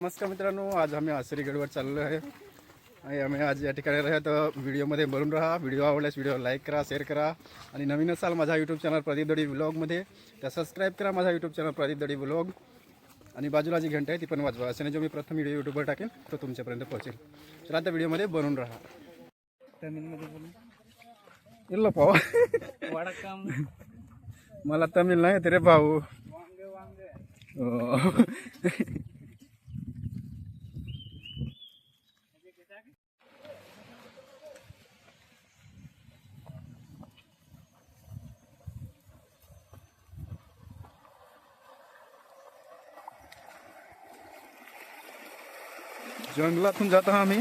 नमस्कार मित्रांनो आज आम्ही आसरीगडवर चाललो आहे. आणि आम्ही आज या ठिकाणी राहत तर व्हिडिओमध्ये बोलून राहा. व्हिडिओ आवडल्यास व्हिडिओ लाईक करा शेअर करा. आणि नवीन असाल माझा यूट्यूब चॅनल प्रदीप दडी व्लॉगमध्ये तर सबस्क्राईब करा माझा यूट्यूब चॅनल प्रदीप दडी व्लॉग आणि बाजूला जी घंटा आहे ती पण वाजवा. असे जो मी प्रथम व्हिडिओ यूट्यूबवर टाकेन तो तुमच्यापर्यंत पोहोचेल. तर आता व्हिडिओमध्ये बनवून राहा. तमिळमध्ये इल्लो पाव मला तमिळ नाही येते रे भाऊ. जंगलातून जातो हा आम्ही.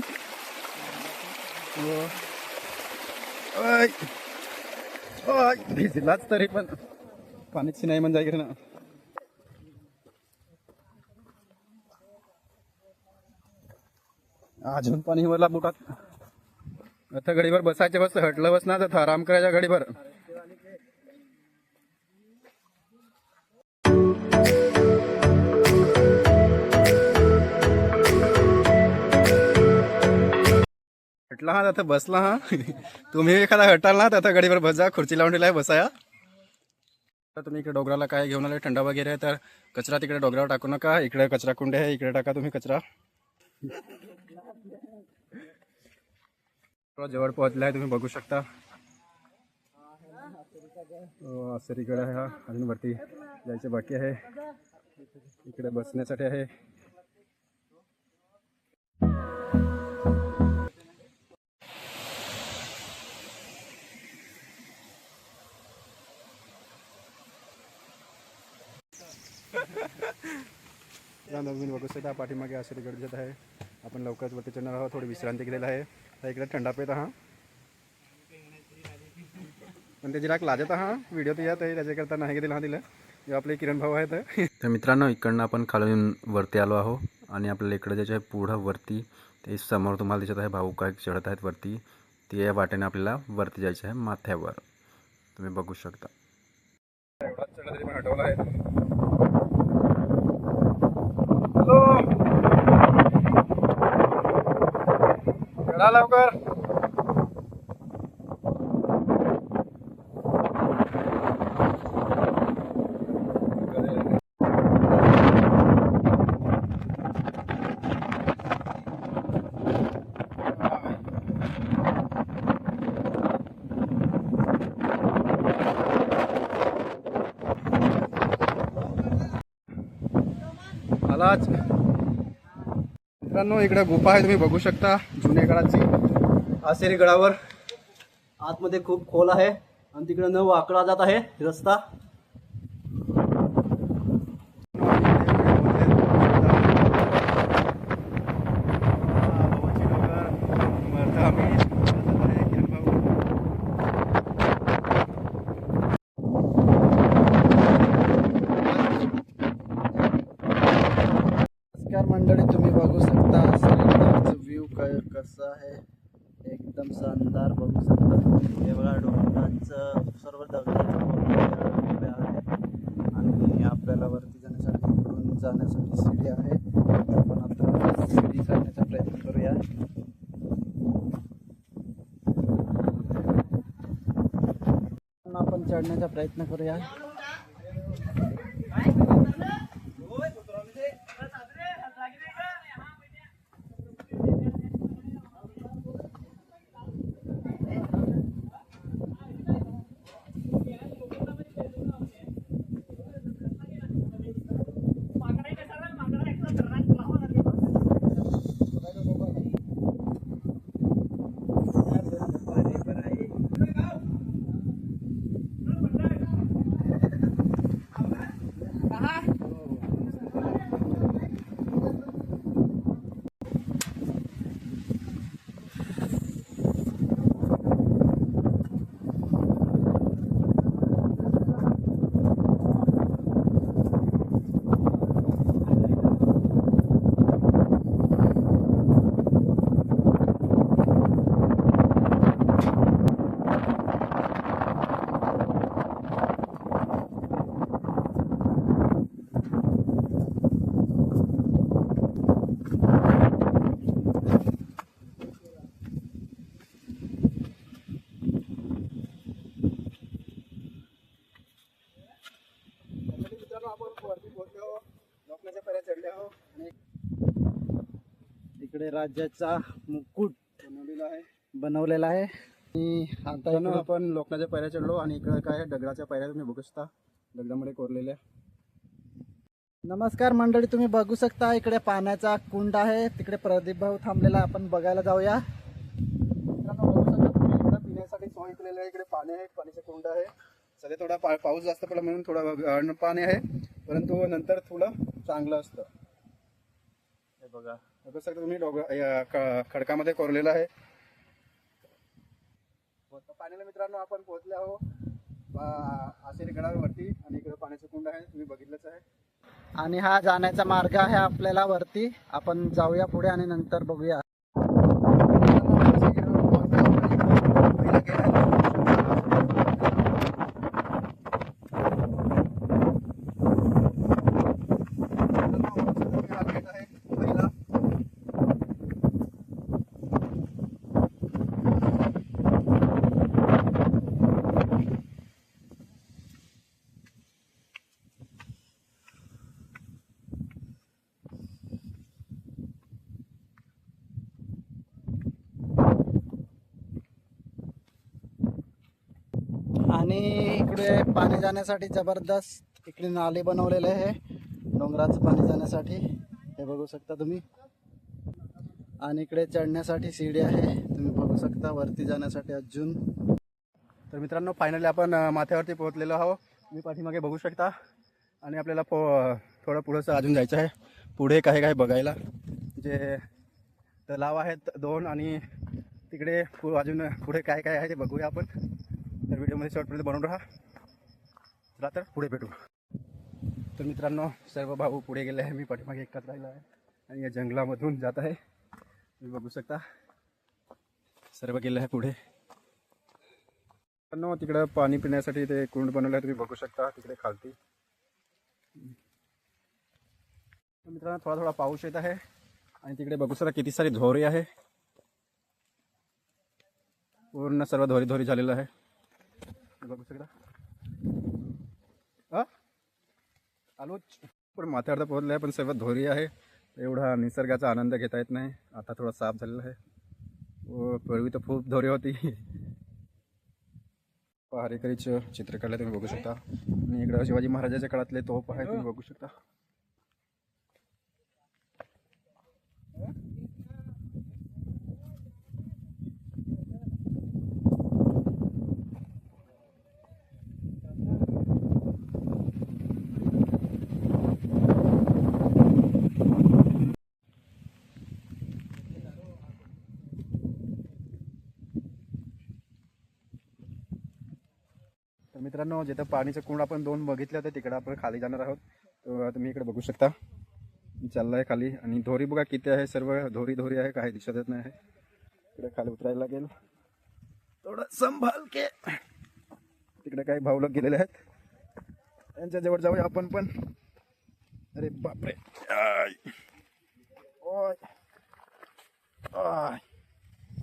भिजलाच तरी पण. पाण्याची नाही म्हणजे ना. अजून पाणी मला बुटात. आता गडीवर बसायचे बस हटलं बस ना तर आराम करायच्या गडीवर हटला हा आता बसला हा. तुम्ही एखादा हटाल ना आता गाडीवर बसा खुर्ची लावून दिलाय बसाया तर तुम्ही इकडे डोंगराला काय घेऊन आले थंडा वगैरे आहे तर कचरा तिकडे डोंगरावर टाकू नका इकडे कचरा कुंडे आहे इकडे टाका तुम्ही कचरा. थोडं जवळ पोहोचलाय तुम्ही बघू शकता. हो, सरीकडे आहे हा अजून वरती जायचे बाकी आहे. इकडे बसण्यासाठी आहे. या नवीन बघू शकता पाठीमागे आश्री गडजत आहे. आपण लवकरच वरती चढणार आहोत थोडी विश्रांती केलेला आहे. इकडे थंडा पेत हा पण त्याची राख लाजत हा व्हिडिओ तर यात आहे त्याच्याकरता नाही दिला हा दिलं. जे आपले किरण भाऊ आहेत. तर मित्रांनो इकडनं आपण खालून वरती आलो आहो आणि आपल्याला इकडे ज्याच्या पुढं वरती ते समोर तुम्हाला दिसत आहे भाऊ काय चढत आहेत वरती. ते या वाटेने आपल्याला वरती जायचं आहे माथ्यावर. तुम्ही बघू शकता. हटवला आहे. लवकर आलाच मित्रांनो इकडे गुफा आहे तुम्ही बघू शकता जुन्या गडाची. आसेरी गडावर. आतमध्ये खूप खोल आहे आणि तिकडं न वाकडा जात आहे रस्ता नमस्कार मंडळी तुम्ही बघू शकता श्रीनगरचं व्ह्यू काय कसं आहे एकदम शानदार बघू शकता हे बघा डोंगराचं सर्व दगडाचं वगैरे आहे आणि आपल्याला वरती जाण्यासाठी इकडून जाण्यासाठी शिडी आहे तर आपण आता शिडी चढण्याचा प्रयत्न करूया आपण चढण्याचा प्रयत्न करूया. राज्याचा मुकुट बनवलेला आहे. बनवलेला आहे. आणि आता आपण लोकनाच्या पायऱ्या चढलो आणि इकडे काय दगडाच्या पायऱ्या तुम्ही बघू शकता. दगडामध्ये कोरलेल्या. नमस्कार मंडळी तुम्ही बघू शकता इकडे पाण्याचा कुंड आहे. तिकडे प्रदीप भाऊ थांबलेला. आपण बघायला जाऊया. पिण्यासाठी सोय केलेली आहे. इकडे पाणी आहे पाण्याचे कुंड आहे. सध्या थोडा पा पाऊस जास्त पडला म्हणून थोडं पाणी आहे. परंतु नंतर थोडं चांगलं असतं. हे बघा. बघू शकता तुम्ही डोग खडकामध्ये कोरलेलं आहे. तर पाण्याला मित्रांनो आपण पोहोचले आहो आ- आशेरी गडावरती आणि इकडे पाण्याचं कुंड आहे. तुम्ही बघितलंच आहे. आणि हा जाण्याचा मार्ग आहे आपल्याला वरती. आपण जाऊया पुढे आणि नंतर बघूया. आणि इकडे पाणी जाण्यासाठी जबरदस्त इकडे नाले बनवलेले आहे. डोंगराचं पाणी जाण्यासाठी. हे बघू शकता तुम्ही. आणि इकडे चढण्यासाठी शिडी आहे. तुम्ही बघू शकता वरती जाण्यासाठी अजून. तर मित्रांनो फायनली आपण माथ्यावरती पोहोचलेलो आहो तुम्ही पाठीमागे बघू शकता. आणि आपल्याला पो थोडं पुढंसं अजून जायचं आहे. पुढे काय काय बघायला. जे तलाव आहेत दोन आणि तिकडे पु अजून पुढे काय काय आहे ते बघूया आपण. तर व्हिडिओमध्ये शॉर्टपर्यंत बनवून राहा. चला तर पुढे भेटू. तर मित्रांनो सर्व भाऊ पुढे गेले आहे. मी पाठीमागे एकटाच राहिला आहे आणि या जंगलामधून जात आहे. तुम्ही बघू शकता. सर्व गेले आहे पुढे. मित्रांनो तिकडं पाणी पिण्यासाठी ते कुंड बनवलं आहे. तुम्ही बघू शकता तिकडे खालती. मित्रांनो थोडा थोडा पाऊस येत आहे आणि तिकडे बघू शकता किती सारी धोरी आहे. पूर्ण सर्व धोरी धोरी झालेलं आहे. बघू शकता? हा? आलोच पण माथ्यावर तर पोहोचलं आहे पण सर्व धोरी आहे. एवढा निसर्गाचा आनंद घेता येत नाही. आता थोडा साफ झालेला आहे. व पूर्वी तर खूप धोरी होती. पहारेकरीचं चित्र काढलं तुम्ही बघू शकता. आणि इकडं शिवाजी महाराजाच्या काळातले तोप आहे तुम्ही बघू शकता. मित्रांनो जिथं पाणीचं कुंड आपण दोन बघितलं तर तिकडं आपण खाली जाणार आहोत. तुम्ही इकडे बघू शकता. मी चाललाय खाली. आणि धोरी बघा किती आहे सर्व. धोरी धोरी आहे काही दिसतच नाही इकडे खाली उतरायला लागेल. थोडं संभाल के. तिकडे काही भाऊ लोक गेलेले आहेत. त्यांच्या जवळ जाऊया आपण पण. अरे बापरे. आय. ओय.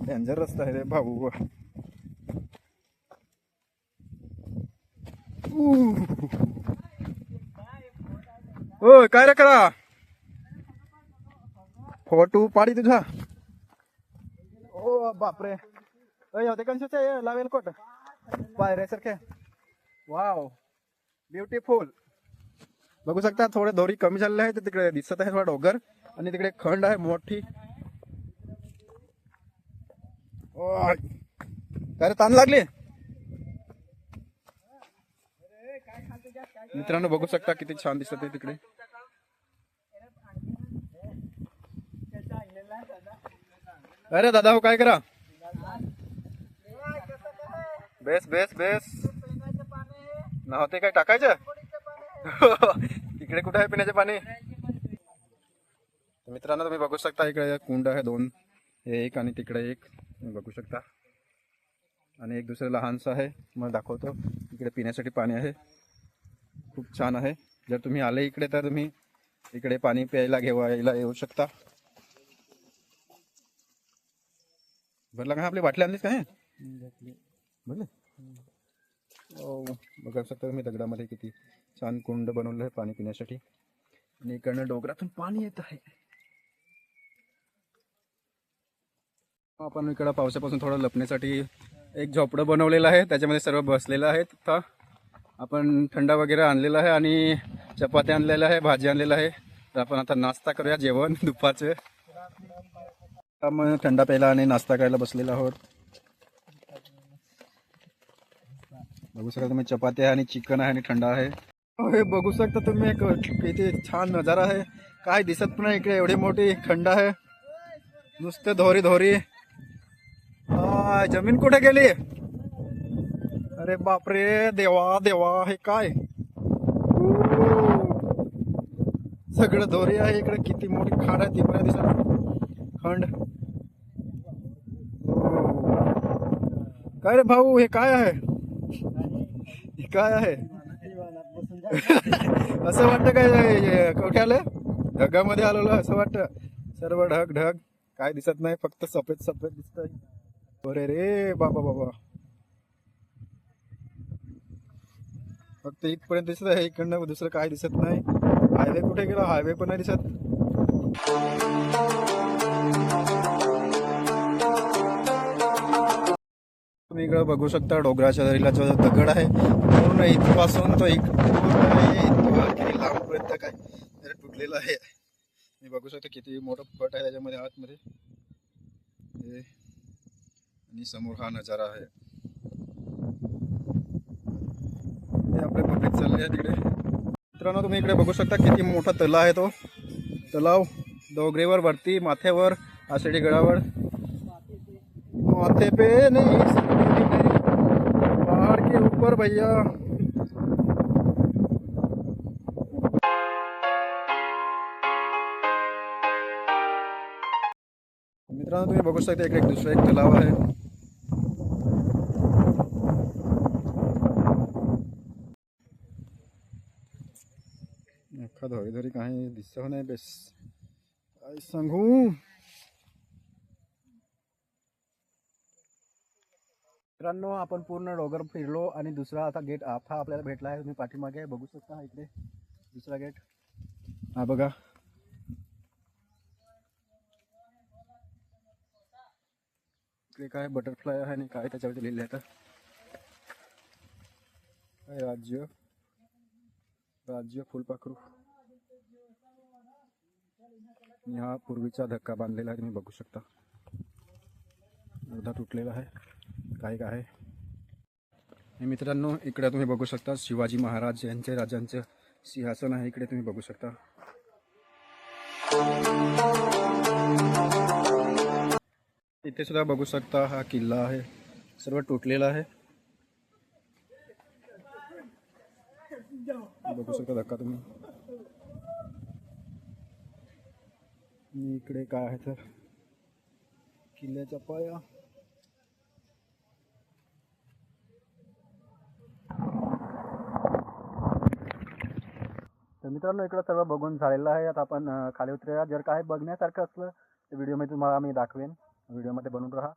डेंजर रस्ता आहे रे भाऊ. ओ काय रे करा? फोटो पाडी तुझा. ओ बापरे. अय होते आहे? लावेल कोट. पायऱ्यासारखे वाव. ब्युटीफुल बघू शकता थोडे दोरी कमी झालेले आहे तिकडे दिसत आहे थोडा डोंगर. आणि तिकडे खंड आहे मोठी. ओय. काय रे ताण लागली? मित्रांनो बघू शकता किती छान दिसत आहे तिकडे. अरे दादा हो काय करा? बेस बेस बेस. नव्हते काय टाकायचं? इकडे कुठे आहे पिण्याचे पाणी? मित्रांनो तुम्ही बघू शकता इकडे कुंड आहे दोन. हे एक आणि तिकडे एक. तुम्ही बघू शकता. आणि एक दुसरं लहानसं आहे. मला दाखवतो. इकडे पिण्यासाठी पाणी आहे. खूप छान आहे. जर तुम्ही आले इकडे तर तुम्ही इकडे पाणी प्यायला घेवायला येऊ शकता. भरला का आपली बाटली आणलीस काय भरले? ओ बघा शकता तुम्ही दगडामध्ये किती छान कुंड बनवलं आहे पाणी पिण्यासाठी. आणि इकडनं डोंगरातून पाणी येत आहे. आपण इकडं पावसापासून थोडं लपण्यासाठी एक झोपडं बनवलेलं आहे. त्याच्यामध्ये सर्व बसलेलं आहे तिथं आपण थंडा वगैरे आणलेला आहे आणि चपाती आणलेला आहे भाजी आणलेला आहे. तर आपण आता नाश्ता करूया जेवण दुपारचं. आता मग थंडा प्यायला आणि नाश्ता करायला बसलेलो आहोत. बघू शकता तुम्ही चपाती आहे आणि चिकन आहे आणि थंडा आहे. हे बघू शकता तुम्ही एक किती छान नजारा आहे. काय दिसत पण नाही इकडे एवढी मोठी खंड आहे. नुसते धोरी धोरी जमीन कुठे गेली? अरे बापरे देवा देवा हे काय? सगळं दोरी आहे इकडे किती मोठी खाड आहे ती पण दिसत खंड. काय रे भाऊ हे काय आहे? हे काय आहे? असं वाटतं काय कवठ्याला ढगामध्ये आलेलो असं वाटतं. सर्व ढग ढग. काय दिसत नाही फक्त सफेद सफेद दिसत अरे रे बाबा बाबा. फक्त इथपर्यंत दिसत आहे इकडनं दुसरं काय दिसत नाही. हायवे कुठे गेला? हायवे पण नाही दिसत. तुम्ही इकडं बघू शकता डोंगराच्या दरीला जो दगड आहे पूर्ण इथपासून तो इक लांबपर्यंत काय तुटलेला आहे. मी बघू शकता किती मोठा फट आहे त्याच्यामध्ये आतमध्ये. हे. आणि समोर हा नजारा आहे. आहे तिकडे? मित्रांनो, तुम्ही इकडे बघू शकता किती मोठा तलाव आहे तो. तलाव, डोंगरेवर वरती, माथ्यावर, आषाढी गडावर. माथे पे नहीं, पहाड़ के ऊपर भैया. मित्रांनो, तुम्ही बघू शकता इकडे एक दुसरा एक तलाव आहे. अख्खा धोरी धोरी काही दिसत नाही बेस. काय सांगू? मित्रांनो आपण पूर्ण डोगर फिरलो आणि दुसरा आता गेट हा आपल्याला भेटला आहे. तुम्ही पाठीमागे बघू शकता इकडे. दुसरा गेट हा बघा. इकडे काय बटरफ्लाय आहे आणि काय त्याच्यावरती लिहिले आहे काय राज्य? राज्य फुलपाखरू. हा पूर्वीचा धक्का बांधलेला आहे तुम्ही बघू शकता. अर्धा तुटलेला आहे काय काय आहे. मित्रांनो इकडे तुम्ही बघू शकता शिवाजी महाराज यांचे राजांचं सिंहासन आहे इकडे तुम्ही बघू शकता. इथे सुद्धा बघू शकता हा किल्ला आहे सर्व तुटलेला आहे. बघू शकता धक्का तुम्ही. आणि इकडे काय आहे तर किल्ल्याचा पाया. तर मित्रांनो इकडं सर्व बघून झालेलं आहे. आता आपण खाली उतरूया. जर काय बघण्यासारखं असलं तर व्हिडिओमध्ये तुम्हाला मी दाखवेन. व्हिडिओमध्ये बनून राहा.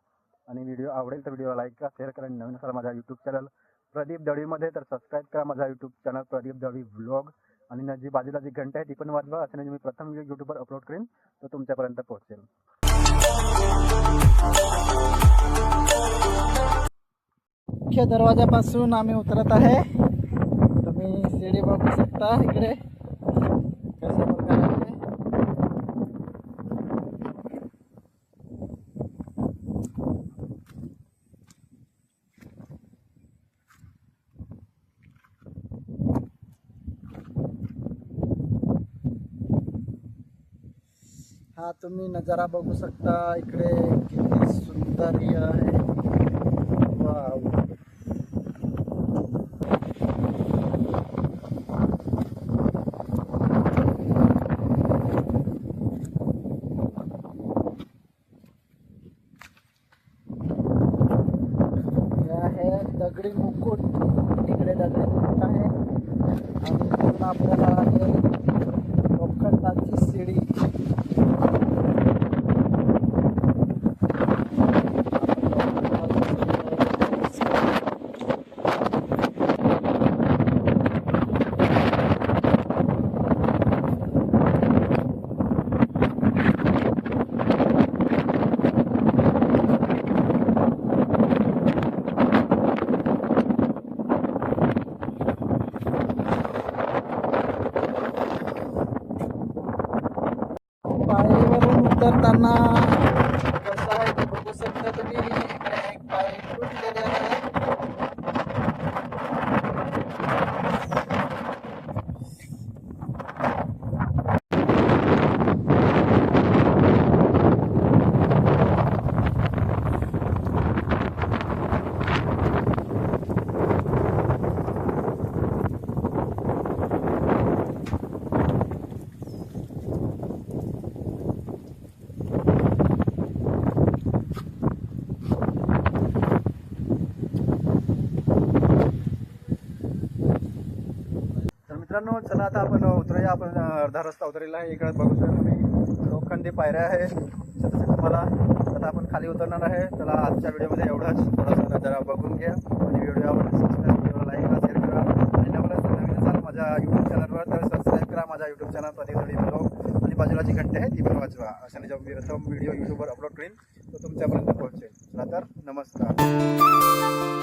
आणि व्हिडिओ आवडेल तर व्हिडिओ लाईक करा शेअर करा. आणि नवीन असाल माझा यूट्यूब चॅनल प्रदीप दळवीमध्ये तर सबस्क्राईब करा माझा YouTube channel Pradeep Dalvi vlog आणि जी बाजूला जी घंटा आहे ती पण वाजवा. असं मी प्रथम व्हिडिओ यूट्यूबवर अपलोड करेन. तो तुमच्यापर्यंत पोहोचेल. मुख्य दरवाजापासून आम्ही उतरत आहे. तुम्ही शिडी बघू शकता इकडे. कशा प्रकारे हा तुम्ही नज़ारा बघू शकता. इकडे किती सुंदर हे दगडी मुकुट. इकडे दगडी मुकुट ತನ್ನ मित्रांनो चला आता आपण उतरूया. आपण अर्धा रस्ता उतरेला आहे. इकडे बघू शकतो तुम्ही लोखंडी पायऱ्या आहे. तुम्हाला. मला आता आपण खाली उतरणार आहे. चला आजच्या व्हिडिओमध्ये एवढंच. थोडासा जरा बघून घ्या. आणि व्हिडिओ आवडला सबस्क्राईब करा लाईक करा शेअर करा. आणि नवलाच नवीन असाल माझ्या यूट्यूब चॅनलवर तर सबस्क्राईब करा माझ्या यूट्यूब चॅनल प्रतिथोडी ब्लॉग आणि बाजूला जी घंटे आहे ती पण वाचवा. अशाने जेव्हा मी प्रथम व्हिडिओ यूट्यूबवर अपलोड करेन तो तुमच्यापर्यंत पोहोचेल. चला तर नमस्कार.